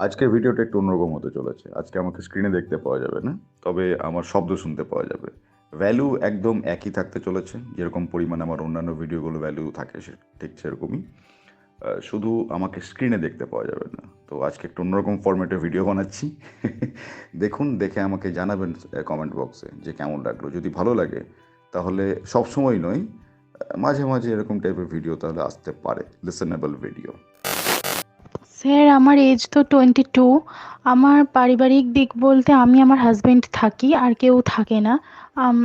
আজকের ভিডিওটা একটু অন্যরকম হতে চলেছে। আজকে আমাকে স্ক্রিনে দেখতে পাওয়া যাবে না, তবে আমার শব্দ শুনতে পাওয়া যাবে। ভ্যালু একদম একই থাকতে চলেছে, যেরকম পরিমাণে আমার অন্যান্য ভিডিওগুলো ভ্যালু থাকে সে, ঠিক সেরকমই। শুধু আমাকে স্ক্রিনে দেখতে পাওয়া যাবে না। তো আজকে একটু অন্যরকম ফরম্যাটে ভিডিও বানাচ্ছি। দেখুন, দেখে আমাকে জানাবেন কমেন্ট বক্সে যে কেমন লাগল। যদি ভালো লাগে, তাহলে সব সময় নয় মাঝে মাঝে এরকম টাইপের ভিডিও তাহলে আসতে পারে লিসেনেবল ভিডিও স্যার আমার এজ তো টোয়েন্টি টু আমার পারিবারিক দিক বলতে আমি আমার হাজব্যান্ড থাকি, আর কেউ থাকে না।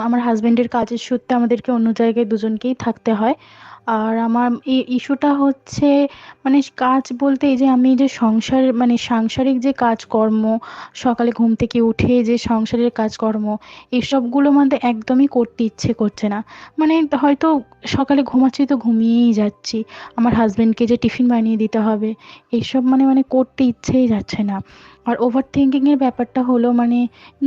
আমার হাজব্যান্ডের কাজের সূত্রে আমাদেরকে অন্য জায়গায় দুজনকেই থাকতে হয়। আর আমার এই ইস্যুটা হচ্ছে মানে কাজ বলতে এই যে আমি যে সংসার মানে সাংসারিক যে কাজকর্ম, সকালে ঘুম থেকে উঠে যে সংসারের কাজকর্ম, এসবগুলো মানে একদমই করতে ইচ্ছে করছে না। মানে হয়তো সকালে ঘুমাচ্ছি তো ঘুমিয়েই যাচ্ছি, আমার হাজব্যান্ডকে যে টিফিন বানিয়ে দিতে হবে এইসব মানে মানে করতে ইচ্ছেই যাচ্ছে না। আর ওভার থিঙ্কিংয়ের ব্যাপারটা হলো মানে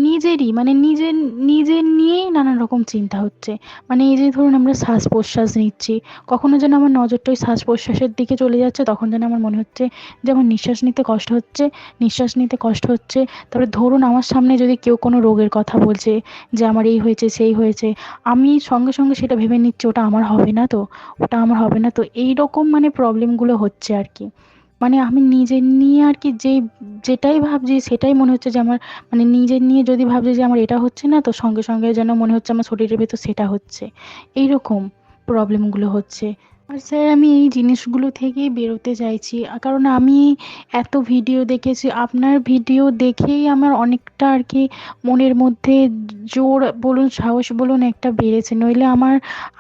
নিজেরই মানে নিজের নিজের নিয়েই নানান রকম চিন্তা হচ্ছে। মানে এই যে ধরুন আমরা শ্বাস প্রশ্বাস নিচ্ছি, কখনো যেন আমার নজরটা ওই শ্বাস প্রশ্বাসের দিকে চলে যাচ্ছে, তখন যেন আমার মনে হচ্ছে যে আমার নিঃশ্বাস নিতে কষ্ট হচ্ছে, নিঃশ্বাস নিতে কষ্ট হচ্ছে। তারপরে ধরুন আমার সামনে যদি কেউ কোনো রোগের কথা বলছে যে আমার এই হয়েছে, সেই হয়েছে, আমি সঙ্গে সঙ্গে সেটা ভেবে নিচ্ছি, ওটা আমার হবে না তো, ওটা আমার হবে না তো এই রকম মানে প্রবলেমগুলো হচ্ছে আর কি। মানে আমি নিজের নিয়ে আর কি যে যেটাই ভাবছি সেটাই মনে হচ্ছে যে আমার মানে নিজের নিয়ে যদি ভাবছি যে আমার এটা হচ্ছে না, তো সঙ্গে সঙ্গে যেন মনে হচ্ছে আমার শরীরের ভেতর সেটা হচ্ছে। এইরকম প্রবলেমগুলো হচ্ছে। আর স্যার, আমি এই জিনিসগুলো থেকেই বেরোতে চাইছি। কারণ আমি এত ভিডিও দেখেছি, আপনার ভিডিও দেখেই আমার অনেকটা আর কি মনের মধ্যে জোর বলুন, সাহস বলুন একটা বেড়েছে। নইলে আমার,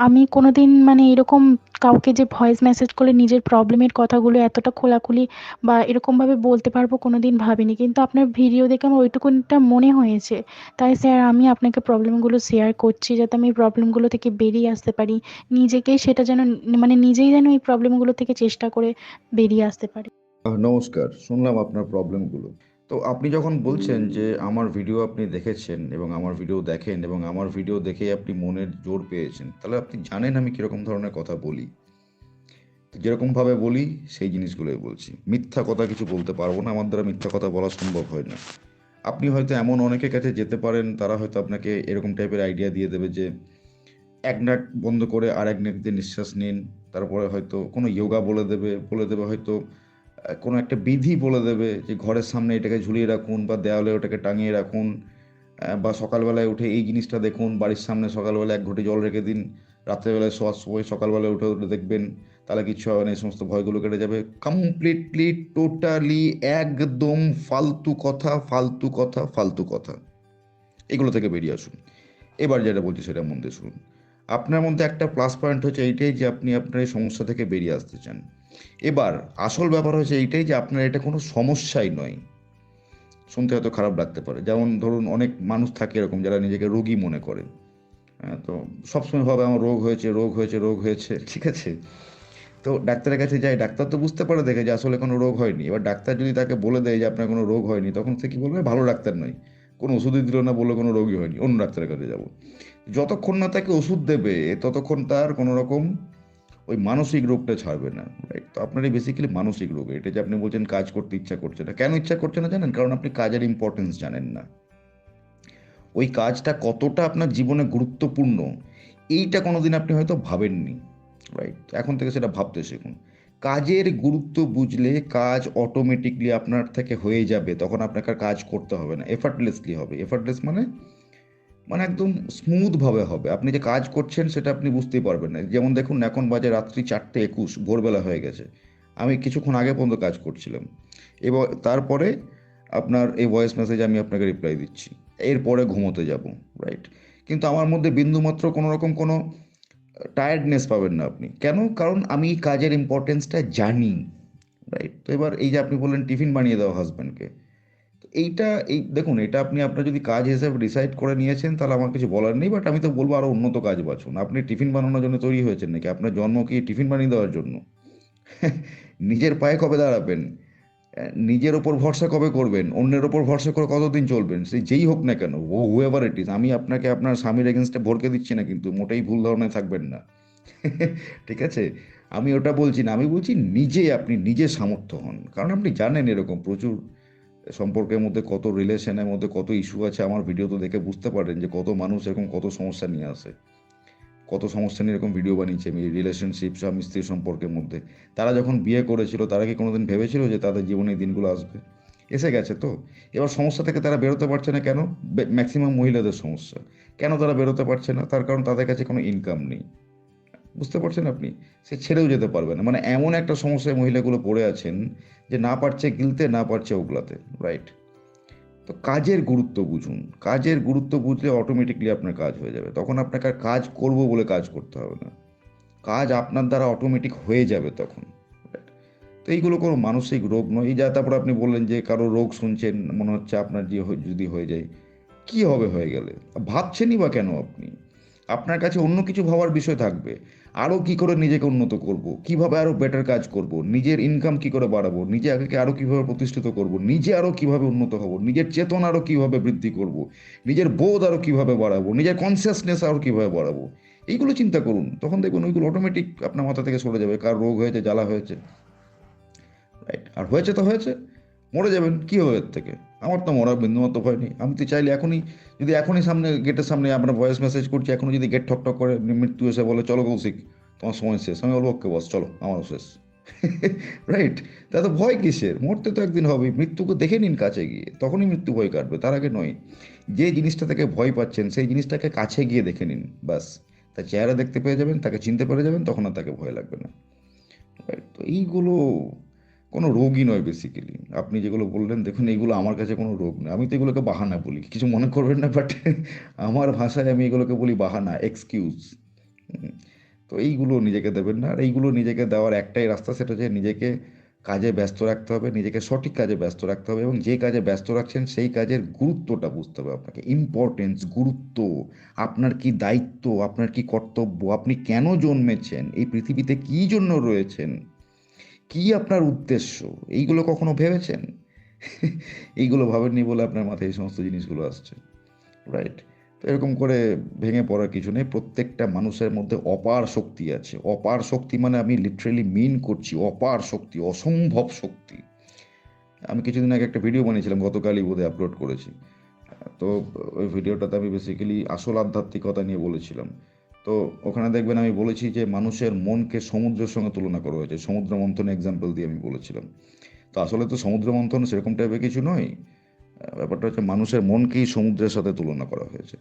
আমি কোনোদিন মানে এরকম কাউকে যে ভয়েস মেসেজ করে নিজের প্রবলেমের কথাগুলো এতটা খোলাখুলি বা এরকমভাবে বলতে পারব কোনো দিন ভাবিনি। কিন্তু আপনার ভিডিও দেখে আমার ওইটুকুনটা মনে হয়েছে। তাই স্যার, আমি আপনাকে প্রবলেমগুলো শেয়ার করছি, যাতে আমি প্রবলেমগুলো থেকে বেরিয়ে আসতে পারি। নিজেকেই সেটা যেন মানে নিজেই যেন এই প্রবলেমগুলো থেকে চেষ্টা করে বেরিয়ে আসতে পারি। নমস্কার, শুনলাম আপনার প্রবলেমগুলো। তো আপনি যখন বলছেন যে আমার ভিডিও আপনি দেখেছেন এবং আমার ভিডিও দেখেন এবং আমার ভিডিও দেখে আপনি মনের জোর পেয়েছেন, তাহলে আপনি জানেন আমি কীরকম ধরনের কথা বলি। তো যেরকম ভাবে বলি, সেই জিনিসগুলোই বলছি। মিথ্যা কথা কিছু বলতে পারব না, আমার দ্বারা মিথ্যা কথা বলা সম্ভব হয় না। আপনি হয়তো এমন অনেকের কাছে যেতে পারেন, তারা হয়তো আপনাকে এরকম টাইপের আইডিয়া দিয়ে দেবে যে এক নাক বন্ধ করে আর এক নাক দিয়ে নিঃশ্বাস নিন। তারপরে হয়তো কোনো যোগা বলে দেবে বলে দেবে হয়তো কোনো একটা বিধি বলে দেবে যে ঘরের সামনে এটাকে ঝুলিয়ে রাখুন বা দেওয়ালে ওটাকে টাঙিয়ে রাখুন বা সকালবেলায় উঠে এই জিনিসটা দেখুন, বাড়ির সামনে সকালবেলায় এক ঘটি জল রেখে দিন, রাত্রেবেলায় শোয়ার সময় সকালবেলায় উঠে উঠে দেখবেন, তাহলে কিছু হবে না, এই সমস্ত ভয়গুলো কেটে যাবে। কমপ্লিটলি টোটালি একদম ফালতু কথা ফালতু কথা ফালতু কথা। এগুলো থেকে বেরিয়ে আসুন। এবার যেটা বলছি সেটা মন দিয়ে শুনুন। আপনার মধ্যে একটা প্লাস পয়েন্ট হচ্ছে এইটাই যে আপনি আপনার এই সমস্যা থেকে বেরিয়ে আসতে চান। এবার আসল ব্যাপার হচ্ছে এইটাই যে আপনার এটা কোনো সমস্যাই নয়। শুনতে হয়তো খারাপ লাগতে পারে। যেমন ধরুন অনেক মানুষ থাকে এরকম যারা নিজেকে রোগী মনে করে। হ্যাঁ, তো সবসময় ভাবে আমার রোগ হয়েছে রোগ হয়েছে রোগ হয়েছে ঠিক আছে? তো ডাক্তারের কাছে যায় ডাক্তার তো বুঝতে পারে দেখে যে আসলে কোনো রোগ হয়নি। এবার ডাক্তার যদি তাকে বলে দেয় যে আপনার কোনো রোগ হয়নি তখন সে কি বলবে? ভালো ডাক্তার নয়। কোনো ওষুধই দিল না বলে কোনো রোগী হয়নি। অন্য ডাক্তারের কাছে যাব। যতক্ষণ না তাকে ওষুধ দেবে, ততক্ষণ তার কোনো রকম ওই মানসিক রোগটা ছাড়বে না। রাইট তো আপনার এই বেসিক্যালি মানসিক রোগ। এটা যে আপনি বলছেন কাজ করতে ইচ্ছা করছে না। কেন ইচ্ছা করছে না জানেন? কারণ আপনি কাজের ইম্পর্টেন্স জানেন না। ওই কাজটা কতটা আপনার জীবনে গুরুত্বপূর্ণ, এইটা কোনোদিন আপনি হয়তো ভাবেননি। রাইট এখন থেকে সেটা ভাবতে শিখুন। কাজের গুরুত্ব বুঝলে কাজ অটোমেটিকলি আপনার থেকে হয়ে যাবে। তখন আপনাকে কাজ করতে হবে না। এফার্টলেসলি হবে। এফার্টলেস মানে মানে একদম স্মুথভাবে হবে। আপনি যে কাজ করছেন সেটা আপনি বুঝতেই পারবেন না। যেমন দেখুন, এখন বাজে রাত্রি চারটে একুশ, ভোরবেলা হয়ে গেছে। আমি কিছুক্ষণ আগে পর্যন্ত কাজ করছিলাম। এবং তারপরে আপনার এই ভয়েস মেসেজ আমি আপনাকে রিপ্লাই দিচ্ছি। এরপরে ঘুমোতে যাব রাইট কিন্তু আমার মধ্যে বিন্দুমাত্র কোনো রকম কোনো টায়ার্ডনেস পাবেন না আপনি। কেন? কারণ আমি কাজের ইম্পর্টেন্সটা জানি রাইট তো এবার এই যে আপনি বললেন টিফিন বানিয়ে দাও হাজব্যান্ডকে এইটা, এই, দেখুন, এটা আপনি, আপনার যদি কাজ হিসেবে ডিসাইড করে নিয়েছেন, তাহলে আমার কিছু বলার নেই বাট আমি তো বলব আরও উন্নত কাজ বাছুন। আপনি টিফিন বানানোর জন্য তৈরি হয়েছেন নাকি? আপনার জন্ম কি টিফিন বানিয়ে দেওয়ার জন্য? নিজের পায়ে কবে দাঁড়াবেন? নিজের ওপর ভরসা কবে করবেন? অন্যের ওপর ভরসা করে কতদিন চলবেন? সে যেই হোক না কেন ও হুএভার ইট ইজ আমি আপনাকে আপনার স্বামীর এগেনস্টে ভরকে দিচ্ছি না কিন্তু, মোটেই ভুল ধারণায় থাকবেন না। ঠিক আছে? আমি ওটা বলছি না, আমি বলছি নিজে আপনি নিজে সামর্থ্য হন, কারণ আপনি জানেন এরকম প্রচুর সম্পর্কের মধ্যে কত রিলেশনের মধ্যে কত ইস্যু আছে, আমার ভিডিও তো দেখে বুঝতে পারেন যে কত মানুষ এরকম কত সমস্যা নিয়ে আসে। কত সমস্যা নিয়ে এরকম ভিডিও বানিয়েছে আমি রিলেশনশিপ স্বামী স্ত্রী সম্পর্কের মধ্যে। তারা যখন বিয়ে করেছিল, তারা কি কোনোদিন ভেবেছিল যে তাদের জীবনে দিনগুলো আসবে? এসে গেছে তো। এবার সমস্যা থেকে তারা বেরোতে পারছে না কেন? ম্যাক্সিমাম মহিলাদের সমস্যা। কেন তারা বেরোতে পারছে না? তার কারণ তাদের কাছে কোনো ইনকাম নেই। বুঝতে পারছেন আপনি? সে ছেড়েও যেতে পারবে না। মানে এমন একটা সমস্যায় মহিলাগুলো পড়ে আছেন যে না পারছে গিলতে, না পারছে ওগলাতে রাইট তো কাজের গুরুত্ব বুঝুন। কাজের গুরুত্ব বুঝলে অটোমেটিকলি আপনার কাজ হয়ে যাবে। তখন আপনাকে আর কাজ করব বলে কাজ করতে হবে না। কাজ আপনার দ্বারা অটোমেটিক হয়ে যাবে তখন? তো এইগুলো কোনো মানসিক রোগ নয়। এই যা তারপর আপনি বললেন যে কারও রোগ শুনছেন, মনে হচ্ছে আপনার যে যদি হয়ে যায়, কি হবে হয়ে গেলে? ভাবছেনই বা কেন আপনি? আপনার কাছে অন্য কিছু ভাবার বিষয় থাকবে। আরও কি করে নিজেকে উন্নত করব? কীভাবে আরও বেটার কাজ করব? নিজের ইনকাম কি করে বাড়াবো? নিজে আগে আরও কীভাবে প্রতিষ্ঠিত করব? নিজে আরও কীভাবে উন্নত হব? নিজের চেতন আরও কীভাবে বৃদ্ধি করব? নিজের বোধ আরও কীভাবে বাড়াবো? নিজের কনসিয়াসনেস আরও কীভাবে বাড়াবো? এইগুলো চিন্তা করুন। তখন দেখুন ওইগুলো অটোমেটিক আপনার মাথা থেকে সরে যাবে। কার রোগ হয়েছে, জ্বালা হয়েছে। রাইট আর হয়েছে তো হয়েছে। মরে যাবেন। কী হবে এর থেকে? আমার তো মরার বিন্দুমাত্র ভয় নেই। আমি তো চাইলে এখনই, যদি এখনই সামনে গেটের সামনে আপনার ভয়েস মেসেজ করছি, এখনই যদি গেট ঠক ঠক করে মৃত্যু এসে বলে, চলো কৌশিক তোমার সময় শেষ, আমি বলব, ওকে বস চলো, আমারও শেষ। রাইট তা তো ভয় কিসের? মরতে তো একদিন হবে মৃত্যুকে দেখে নিন কাছে গিয়ে, তখনই মৃত্যু ভয় কাটবে, তার আগে নয়। যে জিনিসটা থেকে ভয় পাচ্ছেন, সেই জিনিসটাকে কাছে গিয়ে দেখে নিন বাস তার চেহারা দেখতে পেয়ে যাবেন, তাকে চিনতে পেরে যাবেন, তখন আর তাকে ভয় লাগবে না? তো এইগুলো কোনো রোগই নয় বেসিক্যালি আপনি যেগুলো বললেন, দেখুন, এইগুলো আমার কাছে কোনো রোগ নয়। আমি তো এগুলোকে বাহানা বলি। কিছু মনে করবেন না বাট আমার ভাষায় আমি এগুলোকে বলি বাহানা এক্সকিউজ তো এইগুলো নিজেকে দেবেন না। আর এইগুলো নিজেকে দেওয়ার একটাই রাস্তা, সেটা হচ্ছে নিজেকে কাজে ব্যস্ত রাখতে হবে, নিজেকে সঠিক কাজে ব্যস্ত রাখতে হবে, এবং যে কাজে ব্যস্ত রাখছেন, সেই কাজের গুরুত্বটা বুঝতে হবে আপনাকে। ইম্পর্টেন্স গুরুত্ব, আপনার কি দায়িত্ব, আপনার কি কর্তব্য, আপনি কেন জন্মেছেন, এই পৃথিবীতে কি জন্য রয়েছেন কি আপনার উদ্দেশ্য? এইগুলো কখনো ভেবেছেন? এইগুলো ভাবেননি বলে আপনার মাথায় এই সমস্ত জিনিসগুলো আসছে। রাইট তো এরকম করে ভেঙে পড়ার কিছু নেই। প্রত্যেকটা মানুষের মধ্যে অপার শক্তি আছে। অপার শক্তি মানে আমি লিটারেলি মিন করছি। অপার শক্তি, অসম্ভব শক্তি। আমি কিছুদিন আগে একটা ভিডিও বানিয়েছিলাম, গতকালই বোধহয় আপলোড করেছি। তো ওই ভিডিওটাতে আমি বেসিক্যালি আসল আধ্যাত্মিকতা নিয়ে বলেছিলাম। তো ওখানে দেখবেন আমি বলেছি যে মানুষের মনকে সমুদ্রের সঙ্গে তুলনা করা হয়েছে। সমুদ্র মন্থন এক্সাম্পল দিয়ে আমি বলেছিলাম। তো আসলে তো সমুদ্র মন্থন সেরকম টাইপের কিছু নয়। ব্যাপারটা হচ্ছে মানুষের মনকেই সমুদ্রের সাথে তুলনা করা হয়েছে।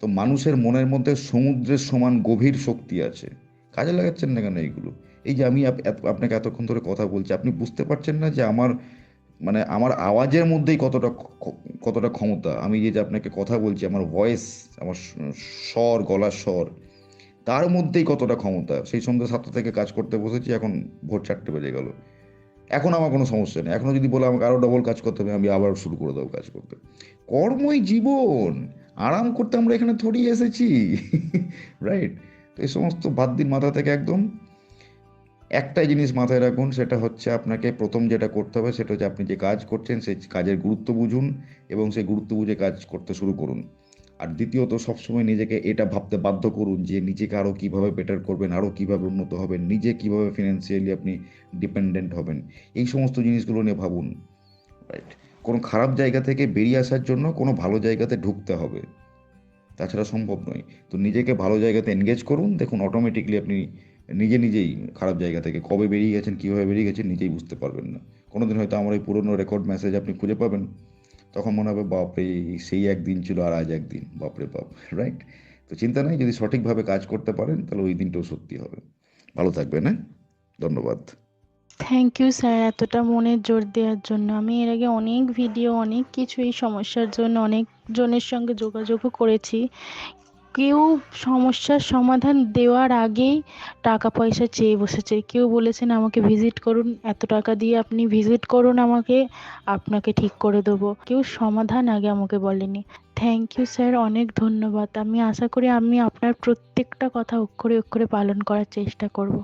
তো মানুষের মনের মধ্যে সমুদ্রের সমান গভীর শক্তি আছে। কাজে লাগাচ্ছেন না কেন এইগুলো? এই যে আমি আপনাকে এতক্ষণ ধরে কথা বলছি, আপনি বুঝতে পারছেন না যে আমার মানে আমার আওয়াজের মধ্যেই কতটা কতটা ক্ষমতা? আমি যে আপনাকে কথা বলছি, আমার ভয়েস আমার স্বর, গলার স্বর তার মধ্যেই কতটা ক্ষমতা? সেই সন্ধ্যে সাতটা থেকে কাজ করতে বসেছি, এখন ভোর চারটে বেজে গেল। এখন আমার কোনো সমস্যা নেই। এখনও যদি বলে আমাকে আরও ডবল কাজ করতে হবে, আমি আবার শুরু করে দেবো কাজ করতে। কর্মই জীবন। আরাম করতে আমরা এখানে থরি এসেছি। রাইট তো এই সমস্ত বাদ দিন মাথা থেকে একদম একটাই জিনিস মাথায় রাখুন, সেটা হচ্ছে আপনাকে প্রথম যেটা করতে হবে, সেটা হচ্ছে আপনি যে কাজ করছেন, সেই কাজের গুরুত্ব বুঝুন এবং সেই গুরুত্ব বুঝে কাজ করতে শুরু করুন। আর দ্বিতীয়ত সবসময় নিজেকে এটা ভাবতে বাধ্য করুন যে নিজেকে আরও কীভাবে বেটার করবেন আরও কীভাবে উন্নত হবেন, নিজে কীভাবে ফিনান্সিয়ালি আপনি ডিপেন্ডেন্ট হবেন। এই সমস্ত জিনিসগুলো নিয়ে ভাবুন। রাইট কোনো খারাপ জায়গা থেকে বেরিয়ে আসার জন্য কোনো ভালো জায়গাতে ঢুকতে হবে। তাছাড়া সম্ভব নয়। তো নিজেকে ভালো জায়গাতে এনগেজ করুন, দেখুন অটোমেটিকলি আপনি নিজে নিজেই খারাপ জায়গা থেকে কবে বেরিয়ে গেছেন, কীভাবে বেরিয়ে গেছেন নিজেই বুঝতে পারবেন না। কোনোদিন হয়তো আমার এই পুরনো রেকর্ড মেসেজ আপনি খুঁজে পাবেন। তখন মনে হবে, বাপরে, সেই একদিন ছিল আর আজ একদিন। বাপরে বাপ রাইট তো চিন্তা নাই, যদি সঠিকভাবে কাজ করতে পারেন, তাহলে ওই দিনটাও সত্যি হবে। ভালো থাকবেন হ্যাঁ? ধন্যবাদ। থ্যাংক ইউ স্যার এতটা মনে জোর দেওয়ার জন্য। আমি এর আগে অনেক ভিডিও অনেক কিছু এই সমস্যার জন্য, অনেক জনের সঙ্গে যোগাযোগও করেছি। কেউ সমস্যার সমাধান দেওয়ার আগেই টাকা পয়সা চেয়ে বসেছে। কেউ বলেছেন, আমাকে ভিজিট করুন, এত টাকা দিয়ে আপনি ভিজিট করুন আমাকে, আপনাকে ঠিক করে দেবো। কেউ সমাধান আগে আমাকে বলেনি। থ্যাংক ইউ স্যার অনেক ধন্যবাদ। আমি আশা করি আমি আপনার প্রত্যেকটা কথা অক্ষরে অক্ষরে পালন করার চেষ্টা করব।